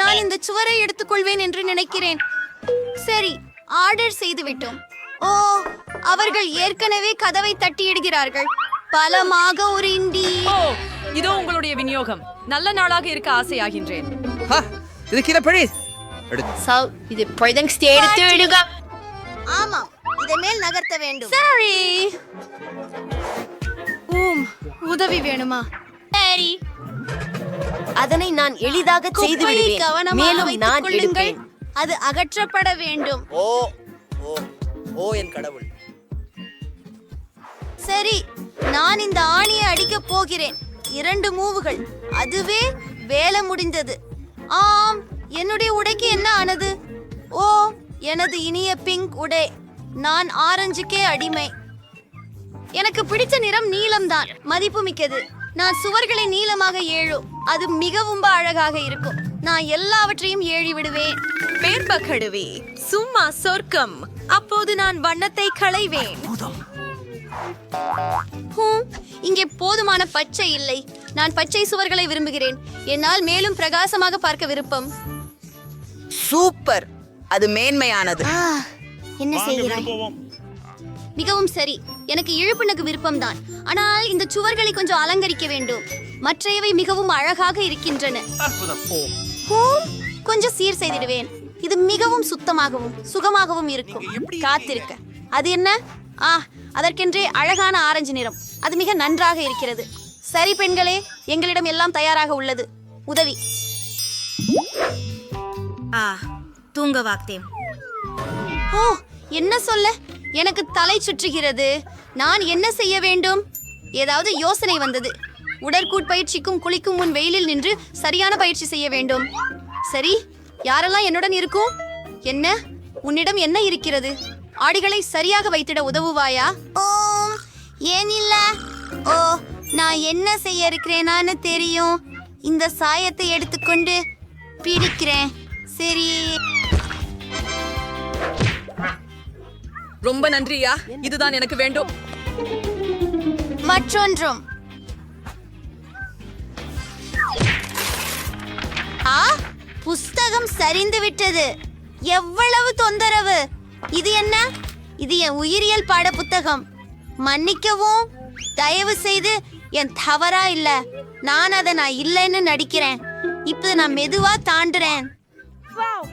நான் இந்த சுவரை எடுத்துக்கொள்வேன் என்று நினைக்கிறேன். சரி ஆர்டர் செய்துவிட்டோம். ஓ அவர்கள் ஏற்கனவே கதவை தட்டியிடுகிறார்கள். பலமாக ஒரு இண்டி. ஓ இதோ உங்களுடைய விநியோகம். நல்ல நாளாக இருக்க ஆசையாகின்றேன். இதுக்கு பழி. சாவ் இது பழதங்ஸ்தி எடுத்து விடுக ஆமாம் இதை மேல் நகர்த்த வேண்டும். சரி ஊம் உதவி வேணுமா? சரி. அதனை நான் எளிதாக செய்து விடுவேன் மேலும் நான் எடுப்பேன். அது அகற்றப்பட வேண்டும். ஓ ஓ ஓ என் கடவுள். சரி நான் இந்த ஆணியை அடிக்கப் போகிறேன். இரண்டு மூவுகள். அதுவே வேலை முடிந்தது. ஆம் என்னுடைய உடைக்கு என்ன ஆனது? ஓ எனது இனிய பிங்க் உடை. நான் ஆரஞ்சுக்கே அடிமை. எனக்கு பிடித்த நிறம் நீலம்தான். மதிப்புமிக்கது நான் சுவர்களை நீளமாக ஏழும். அது மிகவும் அழகாக இருக்கும். நான் எல்லாவற்றையும் ஏழி விடுவேன். பேர்பகடுவி சும்மா சொர்க்கம். அப்போது நான் வண்ணத்தை களைவேன். இங்கே போதுமான பச்சை இல்லை. நான் பச்சை சுவர்களை விரும்புகிறேன். என்னால் மேலும் பிரகாசமாக பார்க்க விருப்பம். சூப்பர். அது மேன்மையானது. என்ன செய்கிறாய்? மிகவும் சரி. எனக்கு இழுப்புனக்கு விருப்பம்தான். ஆனால் இந்த சுவர்களை கொஞ்சம் அலங்கரிக்க வேண்டும். மற்றையவை மிகவும் அழகாக இருக்கின்றன. ஹூம், கொஞ்சம் சீர் செய்திடுவேன். இது மிகவும் சுத்தமாகவும் சுகமாகவும் இருக்கும். காத்திருக்க. அது என்ன? ஆ அதற்கென்றே அழகான ஆரஞ்சு நிறம். அது மிக நன்றாக இருக்கிறது. சரி பெண்களே எங்களிடம் எல்லாம் தயாராக உள்ளது. உதவி. ஆ தூங்க வாக்தேன் ஓ என்ன சொல்ல? எனக்கு தலை சுற்றுகிறது. நான் என்ன செய்ய வேண்டும்? ஏதாவது யோசனை வந்தது. உடற்கூட்பயிற்சிக்கும் குளிக்கும் முன் வெயிலில் நின்று சரியான பயிற்சி செய்ய வேண்டும். சரி யாரெல்லாம் என்னுடன் இருக்கும்? என்ன? உன்னிடம் என்ன இருக்கிறது? ஆடிகளை சரியாக வைத்திட உதவுவாயா? ஓ ஏன் இல்ல ஓ நான் என்ன செய்ய இருக்கிறேனான்னு தெரியும். இந்த சாயத்தை எடுத்துக்கொண்டு பிடிக்கிறேன். சரி. ரொம்ப நன்றியா? இதுதான் எனக்கு வேண்டும். மற்றொன்றும். ஆ? புஸ்தகம் சரிந்து விட்டது. எவ்வளவு தொந்தரவு. இது என்ன? இது என் உயிரியல் பாட புத்தகம் மன்னிக்கவும். தயவு செய்து என் தவறா இல்ல. நான் அதை நான் இல்லைன்னு நடிக்கிறேன். இப்ப நான் மெதுவா தாண்டுறேன்.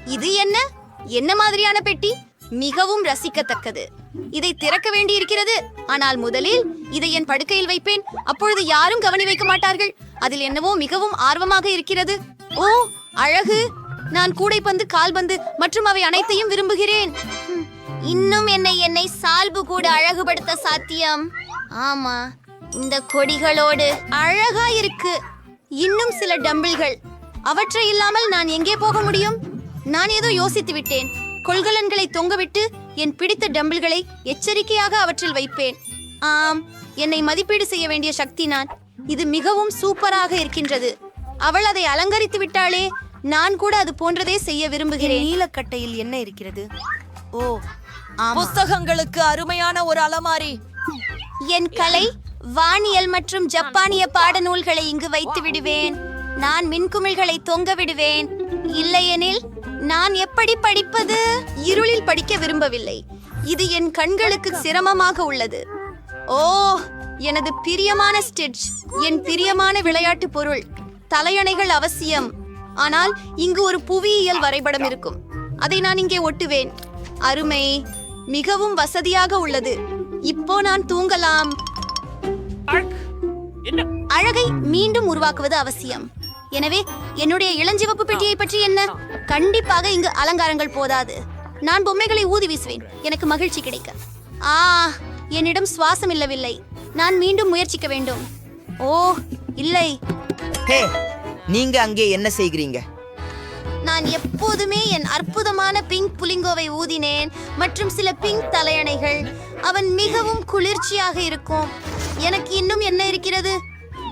இது என்ன? என்ன மாதிரியான பெட்டி? மிகவும் ரசிக்கத்தக்கது. இதை திறக்க வேண்டியிருக்கிறது. ஆனால் முதலில் இதை என் படுக்கையில் வைப்பேன். அப்பொழுது யாரும் கவனி வைக்க மாட்டார்கள். அதில் என்னவோ மிகவும் ஆர்வமாக இருக்கிறது. ஓ அழகு. நான் கூடைப்பந்து கால்பந்து மற்றும் அவை அனைத்தையும் விரும்புகிறேன். இன்னும் என்னை என்னை சால்பு கூட அழகுபடுத்த சாத்தியம். ஆமா இந்த கொடிகளோடு அழகா இருக்கு இன்னும் சில டம்பிள்கள். அவற்றை இல்லாமல் நான் எங்கே போக முடியும்? நான் ஏதோ யோசித்து விட்டேன் கொள்கலன்களை தொங்கவிட்டு என் பிடித்த டம்பிள்களை எச்சரிக்கையாக அவற்றில் வைப்பேன். ஆம் என்னை மதிப்பீடு செய்ய வேண்டிய சக்தி நான். இது மிகவும் சூப்பராக இருக்கின்றது. அவள் அதை அலங்கரித்து விட்டாளே நான் கூட அது போன்றதே செய்ய விரும்புகிறேன். நீலக்கட்டையில் என்ன இருக்கிறது? ஓ புஸ்தகங்களுக்கு அருமையான ஒரு அலமாரி. என் கலை வானியல் மற்றும் ஜப்பானிய பாடநூல்களை இங்கு வைத்து விடுவேன். நான் மின்குமிழ்களை தொங்க விடுவேன். இல்லையெனில் நான் எப்படி படிப்பது? இருளில் படிக்க விரும்பவில்லை. இது என் கண்களுக்கு சிரமமாக உள்ளது. ஓ எனது பிரியமான ஸ்டிட்ச் என் பிரியமான விளையாட்டு பொருள் தலையணைகள் அவசியம். ஆனால் இங்கு ஒரு புவியியல் வரைபடம் இருக்கும். அதை நான் இங்கே ஒட்டுவேன். அருமை மிகவும் வசதியாக உள்ளது. இப்போ நான் தூங்கலாம். அழகை மீண்டும் உருவாக்குவது அவசியம். எனவே என்னுடைய இளஞ்சிவப்பு பெட்டியை பற்றி என்ன? கண்டிப்பாக இங்கு அலங்காரங்கள் போதாது. நான் பொம்மைகளை ஊதி வீசுவேன். எனக்கு மகிழ்ச்சி கிடைக்க. ஆ என்னிடம் சுவாசம் இல்லவில்லை. நான் மீண்டும் முயற்சிக்க வேண்டும். ஓ இல்லை. ஹே நீங்க அங்கே என்ன செய்கிறீங்க? நான் எப்போதுமே என் அற்புதமான பிங்க் புலிங்கோவை ஊதினேன் மற்றும் சில பிங்க் தலையணைகள். அவன் மிகவும் குளிர்ச்சியாக இருக்கும். எனக்கு இன்னும் என்ன இருக்கிறது?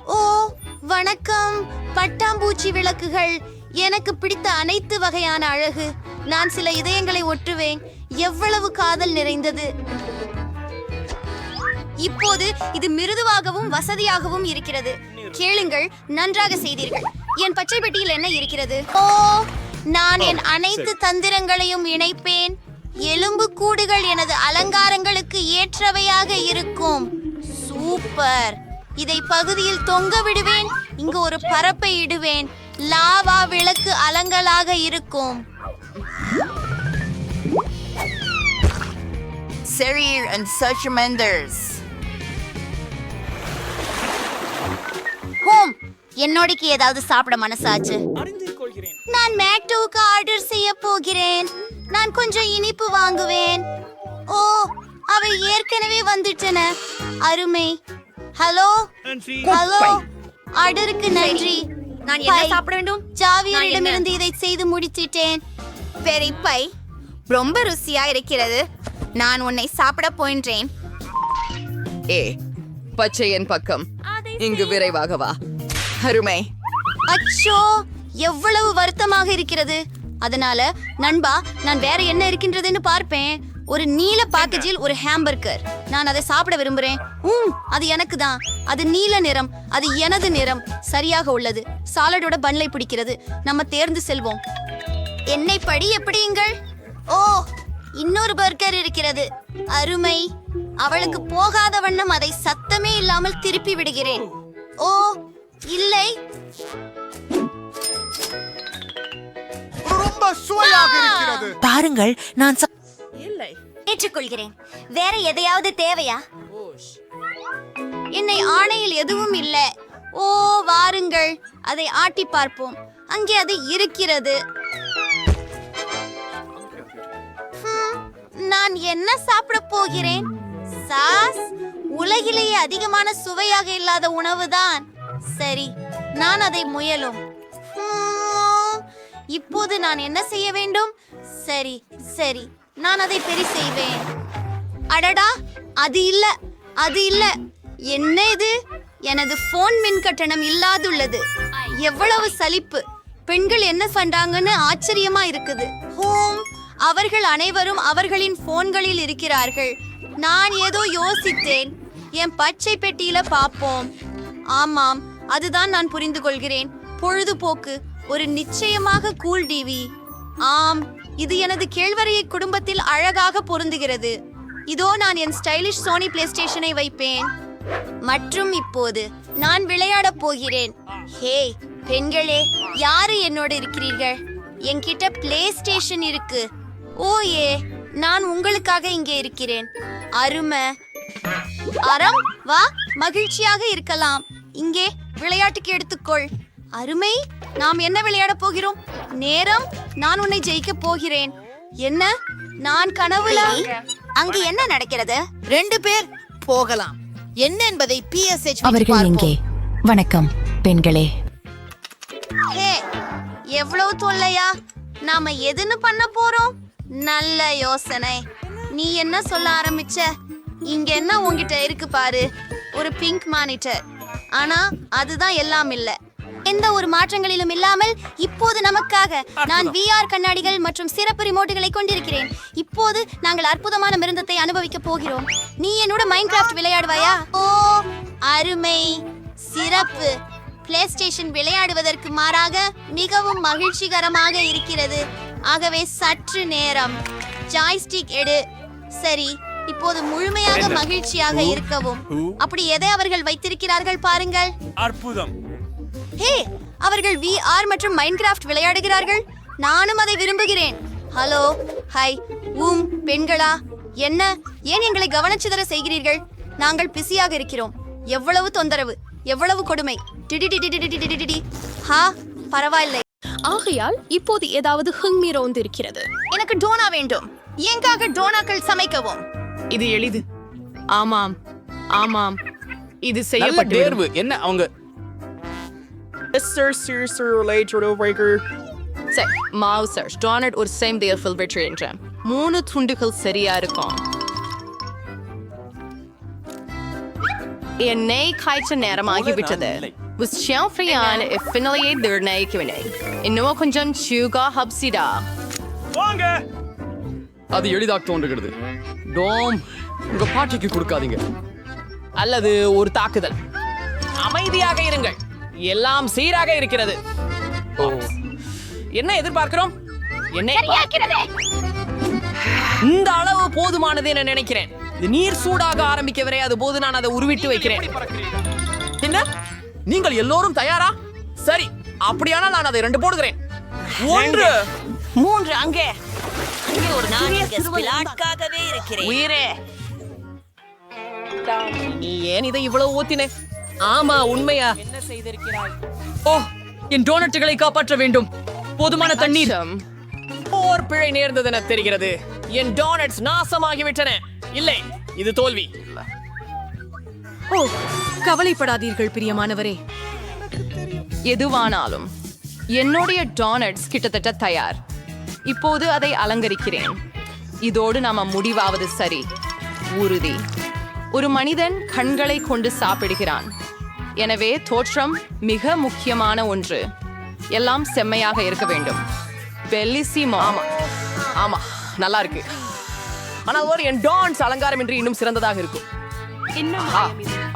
ஓ வணக்கம். பட்டாம்பூச்சி விளக்குகள். எனக்கு பிடித்த அனைத்து வகையான அழகு. நான் சில இதயங்களை ஒற்றுவேன் எவ்வளவு காதல் நிறைந்தது. இப்போது இது மிருதுவாகவும் வசதியாகவும் இருக்கிறது. கேளுங்கள் நன்றாக செய்தீர்கள். என் பச்சை பெட்டியில் என்ன இருக்கிறது? ஓ நான் என் அனைத்து தந்திரங்களையும் இணைப்பேன். எலும்பு கூடுகள் எனது அலங்காரங்களுக்கு ஏற்றவையாக இருக்கும். சூப்பர். இதை பகுதியில் தொங்க விடுவேன். இங்கு ஒரு பரப்பை இடுவேன். லாவா விளக்கு அலங்கலாக இருக்கும். Serir and such menders. Home என்னோடிக்கு ஏதாவது சாப்பிட மனசாச்சு? நான் மேக்டோவுக்கு ஆர்டர் செய்ய போகிறேன். நான் கொஞ்சம் இனிப்பு வாங்குவேன். ஓ அவை ஏற்கனவே வந்துட்டன. அருமை. ஹலோ? ஹலோ? ஆர்டருக்கு நன்றி. நான் என்ன பை. சாப்பிட வேண்டும்? ஜாவியரிடமிருந்து இதை செய்து முடிச்சிட்டேன். பெரிப்பை ரொம்ப ருசியா இருக்கிறது. நான் உன்னை சாப்பிட போயின்றேன் ஏ பச்சையன் பக்கம். இங்கு விரைவாக வா. அருமை. அச்சோ எவ்வளவு வருத்தமாக இருக்கிறது. அதனால நண்பா நான் வேற என்ன இருக்கின்றதுன்னு பார்ப்பேன். ஒரு நீல பேக்கேஜில் ஒரு ஹாம்பர்கர் நான் அதை சாப்பிட விரும்புறேன். ஊம் அது எனக்கு தான் அது நீல நிறம் அது எனது நிறம். சரியாக உள்ளது. சாலடோட பன்லை பிடிக்கிறது. நம்ம தேர்ந்து செல்வோம். என்னை படி எப்படியுங்கள்? ஓ இன்னொரு பர்கர் இருக்கிறது. அருமை. அவளுக்கு போகாத வண்ணம் அதை சத்தமே இல்லாமல் திருப்பி விடுகிறேன். ஓ இல்லை. பாருங்கள் நான் ஏற்றுக்கொள்கிறேன். வேற எதையாவது தேவையா? என்னை ஆணையில் எதுவும் இல்லை. ஓ வாருங்கள். அதை ஆட்டி பார்ப்போம். அங்கே அது இருக்கிறது. நான் என்ன சாப்பிட போகிறேன்? சாஸ் உலகிலேயே அதிகமான சுவையாக இல்லாத உணவுதான். சரி நான் அதை முயலும். இப்போது நான் என்ன செய்ய வேண்டும்? சரி சரி. நான் அதை பெரி செய்வேன். அடடா அது இல்ல அது இல்ல. என்ன இது? எனது போன் மின் கட்டணம் இல்லாதுள்ளது. எவ்வளவு சலிப்பு. பெண்கள் என்ன பண்றாங்கன்னு ஆச்சரியமா இருக்குது. ஹோம் அவர்கள் அனைவரும் அவர்களின் போன்களில் இருக்கிறார்கள். நான் ஏதோ யோசித்தேன். என் பச்சை பெட்டியில பாப்போம். ஆமாம் அதுதான் நான் புரிந்து கொள்கிறேன் பொழுதுபோக்கு ஒரு நிச்சயமாக கூல் டிவி ஆம் இது எனது கேழ்வரையை குடும்பத்தில் அழகாக பொருந்துகிறது. இதோ நான் என் ஸ்டைலிஷ் சோனி பிளே ஸ்டேஷனை வைப்பேன். மற்றும் இப்போது நான் விளையாடப் போகிறேன். ஹே பெண்களே யாரு என்னோடு இருக்கிறீர்கள்? என்கிட்ட பிளே ஸ்டேஷன் இருக்கு. ஓ ஏ நான் உங்களுக்காக இங்கே இருக்கிறேன். அருமை. அறம் வா மகிழ்ச்சியாக இருக்கலாம். இங்கே விளையாட்டுக்கு எடுத்துக்கொள். அருமை நாம் என்ன விளையாடப் போகிறோம்? நேரம் நான் உன்னை ஜெயிக்க போகிறேன். என்ன? நான் கனவுல அங்கு என்ன நடக்கிறது? ரெண்டு பேர் போகலாம். என்ன என்பதை பிஎஸ்ஹெச் அவர்கள் எங்கே? வணக்கம் பெண்களே. ஹே எவ்வளவு தொல்லையா? நாம எதுன்னு பண்ண போறோம்? நல்ல யோசனை. நீ என்ன சொல்ல ஆரம்பிச்ச? இங்க என்ன உன்கிட்ட இருக்கு பாரு. ஒரு பிங்க் மானிட்டர் ஆனா அதுதான் எல்லாம் இல்ல. எந்த ஒரு மாற்றங்களிலும் இல்லாமல் இப்போது நமக்காக நான் விஆர் கண்ணாடிகள் மற்றும் சிறப்பு ரிமோட்டுகளை கொண்டிருக்கிறேன். இப்போது நாங்கள் அற்புதமான மிருந்தத்தை அனுபவிக்க போகிறோம். நீ என்னோட மைன்கிராஃப்ட் விளையாடுவாயா? ஓ அருமை. சிறப்பு. பிளே ஸ்டேஷன் விளையாடுவதற்கு மாறாக மிகவும் மகிழ்ச்சிகரமாக இருக்கிறது. ஆகவே சற்று நேரம். ஜாய்ஸ்டிக் எடு. சரி இப்போது முழுமையாக மகிழ்ச்சியாக இருக்கவும். அப்படி எதை அவர்கள் வைத்திருக்கிறார்கள் பாருங்கள். அற்புதம். ஹே அவர்கள் வி ஆர் மற்றும் மைன்கிராஃப்ட் விளையாடுகிறார்கள். நானும் அதை விரும்புகிறேன். ஹலோ ஹை ஊம் பெண்களா என்ன? ஏன் எங்களை கவனச்சிதற செய்கிறீர்கள்? நாங்கள் பிஸியாக இருக்கிறோம். எவ்வளவு தொந்தரவு எவ்வளவு கொடுமை. ஹா பரவாயில்லை. ஆகையால் இப்போது ஏதாவது ஹிங்மீரோ இருக்கிறது எனக்கு டோனா வேண்டும். எங்காக டோனாக்கள் சமைக்கவும். இது எளிது. ஆமாம் ஆமாம். இது செய்யப்பட்ட தேர்வு. என்ன அவங்க சரி மாவு சர்ச் டோனட் ஒரு சேம் தேர்ஃபில் வெற்றி என்றேன் மூணு துண்டுகள் சரியா இருக்கும். எண்ணெய் காய்ச்ச நேரமாகிவிட்டது விஷயம் ஃப்ரீயான ஃபினலையை நிர்ணயிக்கவில்லை இன்னும் கொஞ்சம் சுகா ஹப்சிடா வாங்க. அது எளிதாக தோன்றுகிறது. டோம் உங்க பாட்டிக்கு கொடுக்காதீங்க. அல்லது ஒரு தாக்குதல். அமைதியாக இருங்கள். எல்லாம் சீராக இருக்கிறது. என்ன எதிர்பார்க்கிறோம்? என்ன இந்த அளவு போதுமானது என நினைக்கிறேன். நீர் சூடாக ஆரம்பிக்க வரை அது போது நான் அதை உருவிட்டு வைக்கிறேன். என்ன நீங்கள் எல்லோரும் தயாரா? சரி அப்படியானால் நான் அதை ரெண்டு போடுகிறேன். ஒன்று. மூன்று அங்கே. அங்கே ஒரு நாட்காகவே இருக்கிறேன். நீ ஏன் இதை இவ்வளவு ஊத்தினே? ஆமா உண்மையா? என்ன செய்திருக்கிறாய்? ஓ என் டோனட்டுகளை காப்பாற்ற வேண்டும். போதுமான தண்ணீர். போர் பிழை நேர்ந்ததென தெரிகிறது. என் டோனட்ஸ் நாசமாகிவிட்டன. இல்லை இது தோல்வி. ஓ கவலைப்படாதீர்கள் பிரியமானவரே. எதுவானாலும் என்னுடைய டோனட்ஸ் கிட்டத்தட்ட தயார். இப்போது அதை அலங்கரிக்கிறேன். இதோடு நாம முடிவாவது சரி. உறுதி. ஒரு மனிதன் கண்களை கொண்டு சாப்பிடுகிறான். எனவே தோற்றம் மிக முக்கியமான ஒன்று. எல்லாம் செம்மையாக இருக்க வேண்டும். பெல்லிசிமோ. ஆமா. ஆமா நல்லா இருக்கு. ஆனால் ஒரு என் டான்ஸ் அலங்காரம் என்று இன்னும் சிறந்ததாக இருக்கும்.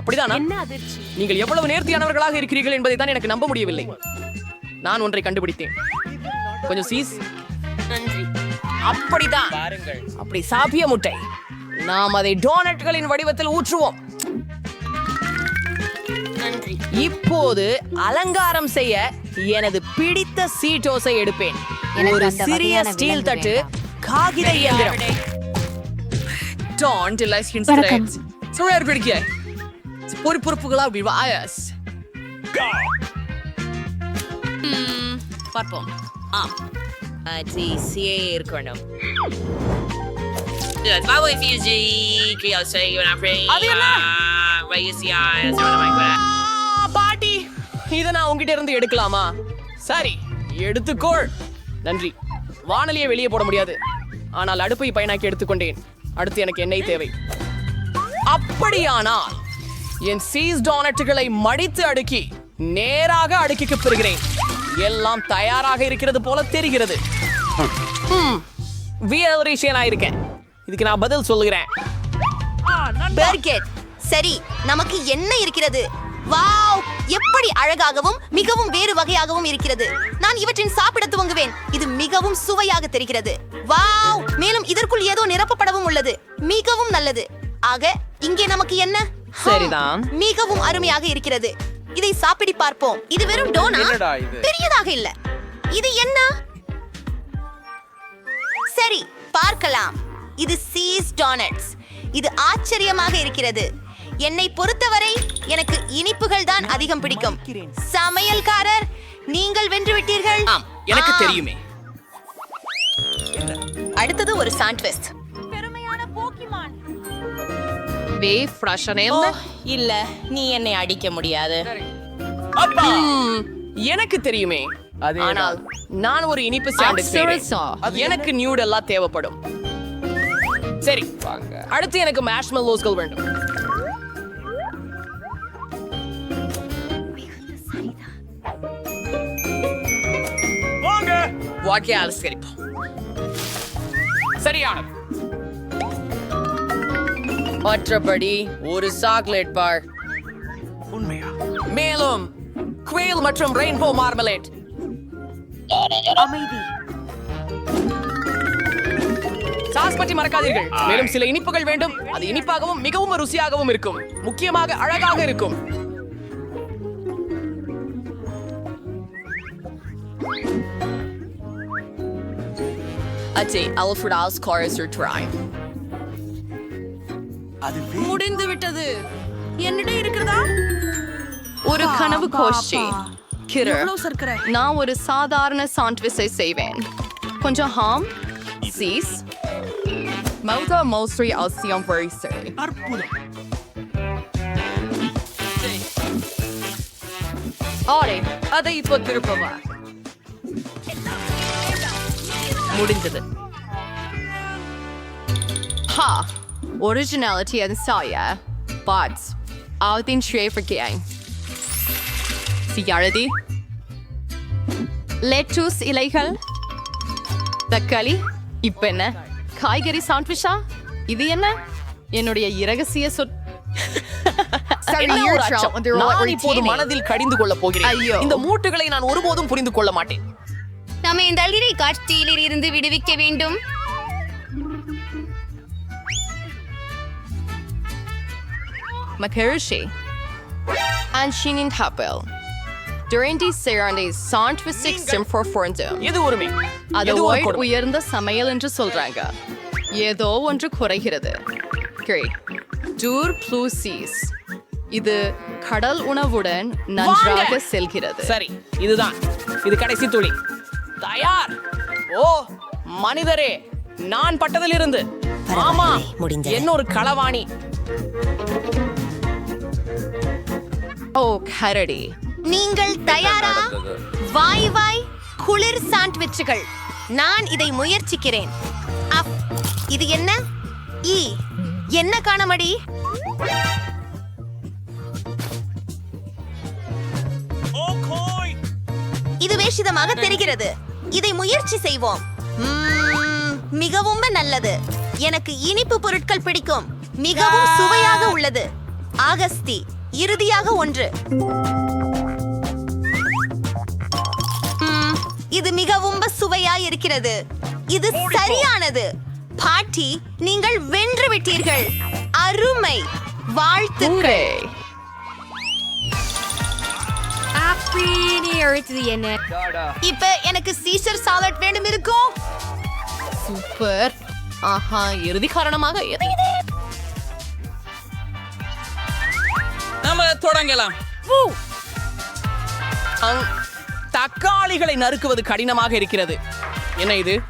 அப்படிதானா? நீங்கள் எவ்வளவு நேர்த்தியானவர்களாக இருக்கிறீர்கள் என்பதை தான் எனக்கு நம்ப முடியவில்லை. நான் ஒன்றை கண்டுபிடித்தேன். கொஞ்சம் சீஸ். நன்றி. அப்படிதான். அப்படி சாப்பிய முட்டை. நாம் அதை டோனட்களின் வடிவத்தில் ஊற்றுவோம். நன்றி. இப்போது அலங்காரம் செய்ய எனது பிடித்த சீட்டோஸை எடுப்பேன். எனக்கு ஒரு அந்த சிறிய ஸ்டீல் தட்டு. காகித இயந்திரம். டான் டிலைஸ் வணக்கம். சுழற் பிடிக்க பொறுப்புறுப்புகளா விவாயஸ் பார்ப்போம். ஆம் அது சியே இருக்கணும். அது என்ன? ஆ, பாட்டி இதை நான் உங்ககிட்ட இருந்து எடுக்கலாமா? சரி எடுத்துக்கோள். நன்றி. வானலியை வெளியே போட முடியாது. ஆனால் அடுப்பை பயனாக்கி எடுத்துக்கொண்டேன். அடுத்து எனக்கு எண்ணெய் தேவை. அப்படியானால் என் சீஸ் டோனட்டுகளை மடித்து அடுக்கி நேராக அடுக்கிக்கு பெறுகிறேன். எல்லாம் தயாராக இருக்கிறது போல தெரிகிறது. வியலரிஷியனா இருக்கேன் இதுக்கு நான் பதில் சொல்லுகிறேன். சரி நமக்கு என்ன இருக்கிறது? வாவ்! எப்படி அழகாகவும் மிகவும் வேறு வகையாகவும் இருக்கிறது. நான் இவற்றின் சாப்பிட துவங்குவேன். இது மிகவும் சுவையாக தெரிகிறது. வாவ்! மேலும் இதற்குள் ஏதோ நிரப்பப்படவும் உள்ளது. மிகவும் நல்லது. ஆக இங்கே நமக்கு என்ன? சரிதான். மிகவும் அருமையாக இருக்கிறது. இதை சாப்பிடி பார்ப்போம். இது வெறும் டோனா? என்னடா இது? பெரியதாக இல்ல. இது என்ன? சரி பார்க்கலாம். இது சீஸ் டோனட்ஸ் இது ஆச்சரியமாக இருக்கிறது. என்னை பொறுத்தவரை எனக்கு இனிப்புகள் தான் அதிகம் பிடிக்கும். சமையல்காரர் நீங்கள் வென்று விட்டீர்கள் எனக்கு. தெரியுமே. அடுத்தது ஒரு சாண்ட்விச் வே ஃப்ரெஷ்ஷனே இல்ல. நீ என்னை அடிக்க முடியாது. ம், எனக்கு தெரியுமே. ஆனால் நான் ஒரு இனிப்பு சாண்ட்விச். எனக்கு நியூட் எல்லாம் தேவைப்படும். சரி அடுத்து எனக்கு மேஷ்மெல்லோஸ்கள் வேண்டும். வாக்கிய அலஸ்கரிப்போம் சரியானது மற்றபடி ஒரு சாக்லேட் பார். உண்மையா? மேலும் குவேல் மற்றும் ரெயின்போ மார்மலேட். சாஸ் பற்றி மறக்காதீர்கள். மேலும் சில இனிப்புகள் வேண்டும். அது இனிப்பாகவும் மிகவும் ருசியாகவும் இருக்கும். முக்கியமாக அழகாக இருக்கும். அச்சே அல்ஃபர்ட் ஆல்ஸ் காரஸ் ட்ரை அது முடிந்து விட்டது. என்னிடம் இருக்கிறதா? ஒரு கனவு கோஷ்டி. கிரு எவ்வளவு சர்க்கரை? நான் ஒரு சாதாரண சாண்ட்விச்சை செய்வேன். கொஞ்சம் ஹாம் சீஸ் மௌதா மோஸ்ட்ரி அவசியம் வரிசை அற்புதம். ஆரே அதை இப்போ திருப்பவா? முடிந்தது Ha! Originality and Saya. But, I'll think straight for gang. Sigaradi. Lettuce இலைகள் தக்காளி இப்ப என்ன காய்கறி சாண்ட்விச்சா இது என்ன என்னுடைய இரகசிய சொற் மனதில் கடிந்து கொள்ளப் போகிறேன். இந்த மூட்டுகளை நான் ஒருபோதும் புரிந்து கொள்ள மாட்டேன் நம்ம இந்த அழிரை காட்சியில் இருந்து விடுவிக்க வேண்டும் Makarishi. Anshinin Tapel. During these Sarandays, Sant with six sim for Forndum. எது உரிமை அது ஒயிட்? உயர்ந்த சமையல் என்று சொல்றாங்க ஏதோ ஒன்று குறைகிறது கிரே டூர் ப்ளூசீஸ் இது கடல் உணவுடன் நன்றாக. செல்கிறது சரி இதுதான் இது கடைசி துளி தயார். ஓ மனிதரே நான் பட்டதிலிருந்து. ஆமா. என்ன ஒரு களவாணி. ஓ கரடி. நீங்கள் தயாரா? வாய் வாய் குளிர் சாண்ட்விச்சுகள். நான் இதை முயற்சிக்கிறேன். அப் இது என்ன? ஈ என்ன காணமடி? இது வேஷிதமாக தெரிகிறது. இதை முயற்சி செய்வோம். மிகவும் நல்லது. எனக்கு இனிப்பு பொருட்கள் பிடிக்கும். மிகவும் சுவையாக உள்ளது. ஆகஸ்தி இறுதியாக ஒன்று. இது மிகவும் சுவையாய் இருக்கிறது. இது சரியானது. பாட்டி நீங்கள் வென்று விட்டீர்கள். அருமை. வாழ்த்துக்கள். என்ன இப்ப எனக்கு சீசர் சாலட் வேண்டும் இருக்கும் சூப்பர் ஆஹா இறுதி காரணமாக எது இது? நம்ம தொடங்கலாம். தக்காளிகளை நறுக்குவது கடினமாக இருக்கிறது. என்ன இது?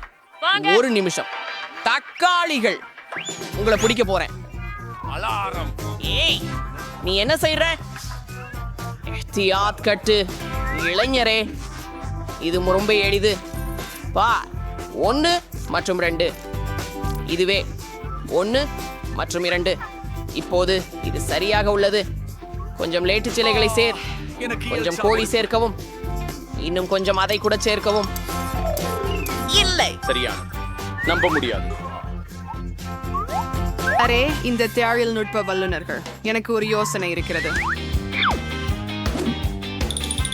ஒரு நிமிஷம். தக்காளிகள். உங்களை பிடிக்க போறேன். அலாரம். ஏய் நீ என்ன செய்யற எஹ்தியாத் கட்டு? இளைஞரே இது ரொம்ப எளிது. பா ஒன்று மற்றும் ரெண்டு. இதுவே ஒன்று மற்றும் இரண்டு. இப்போது இது சரியாக உள்ளது. கொஞ்சம் லேட்டு சிலைகளை சேர். கொஞ்சம் கோழி சேர்க்கவும். இன்னும் கொஞ்சம் அதை கூட சேர்க்கவும். இல்லை. சரியான நம்ப முடியாது. அரே இந்த தேழில் நுட்ப வல்லுநர்கள் எனக்கு ஒரு யோசனை இருக்கிறது.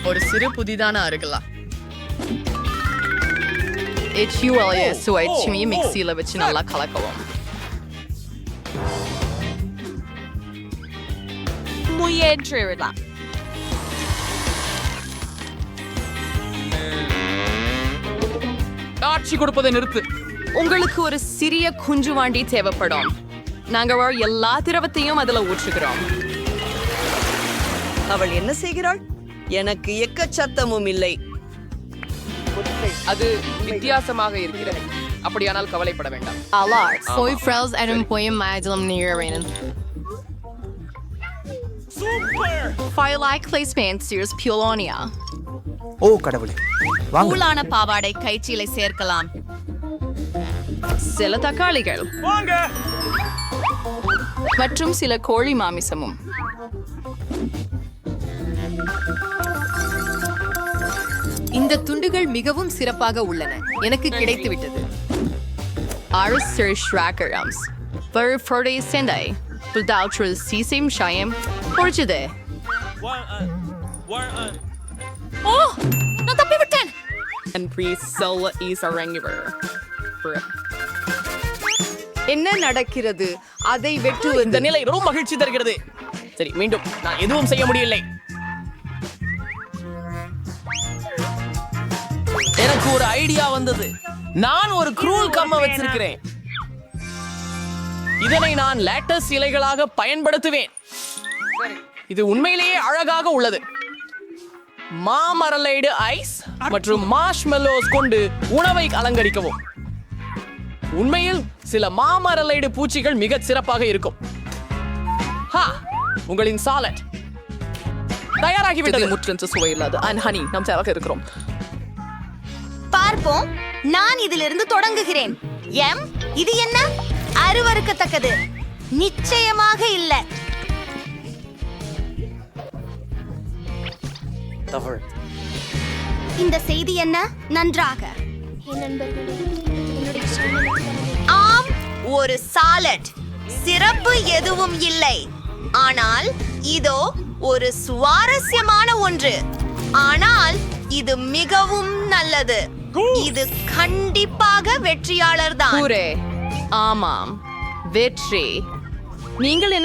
ஒரு சிறு புதிதான அருகலா HULA சுவைச்சுமி மிக்சியில் வச்சு நல்லா கலக்கவும். முயன்றிடலாம் காட்சி கொடுப்பதை நிறுத்து. உங்களுக்கு ஒரு சிறிய குஞ்சுவாண்டி தேவைப்படும். நாங்க எல்லா திரவத்தையும் அதுல ஊற்றுகிறோம். அவள் என்ன செய்கிறாள்? எனக்கு எக்கச்சத்தமும் இல்லை. அது வித்தியாசமாக இருக்கிறது. அப்படியானால் கவலைப்பட வேண்டாம். Alar, soy frels er en poem meidelen neerrennen. Super Firelight placement sears Pulonia. ஓ கடவுளே. வாங்க. கூலான பாவாடை கைச்சிலை சேர்க்கலாம். சில தக்காளிகள். மற்றும் சில கோழி மாமிசமும். இந்த துண்டுகள் மிகவும் சிறப்பாக உள்ளன. எனக்கு கிடைத்து விட்டது. ஓ நான் தப்பி விட்டேன் And please sell is a rangiver. என்ன நடக்கிறது? அதை இந்த வெட்டுவது நிலை ரொம்ப மகிழ்ச்சி தருகிறது. சரி மீண்டும் நான் எதுவும் செய்ய முடியவில்லை. எனக்கு ஒரு ஐடியா வந்தது. நான் ஒரு க்ரூல் கம்ம வச்சிருக்கிறேன். இதனை நான் லேட்டஸ் இலைகளாக பயன்படுத்துவேன். இது உண்மையிலேயே அழகாக உள்ளது. மாமரலைடு ஐஸ் மற்றும் மார்ஷ்மெல்லோஸ் கொண்டு உணவை அலங்கரிக்கவும். உண்மையில் சில மாமரலைடு பூச்சிகள் மிகச் சிறப்பாக இருக்கும். ஹா உங்களின் சாலட் தயாராகிவிட்டது. முற்றென்று சுவையில்லாது அண்ட் ஹனி நம் சேவாக இருக்கிறோம். பார்ப்போம். நான் இதிலிருந்து தொடங்குகிறேன். எம் இது என்ன? அருவருக்கத்தக்கது. நிச்சயமாக இல்ல. இந்த செய்தி என்ன? நன்றாக. ஆம் ஒரு சாலட் சிறப்பு எதுவும் இல்லை. ஆனால் இதோ ஒரு சுவாரஸ்யமான ஒன்று. ஆனால் இது மிகவும் நல்லது. இது கண்டிப்பாக வெற்றியாளர் தான் ஆமாம். வெற்றி. நீங்கள் என்ன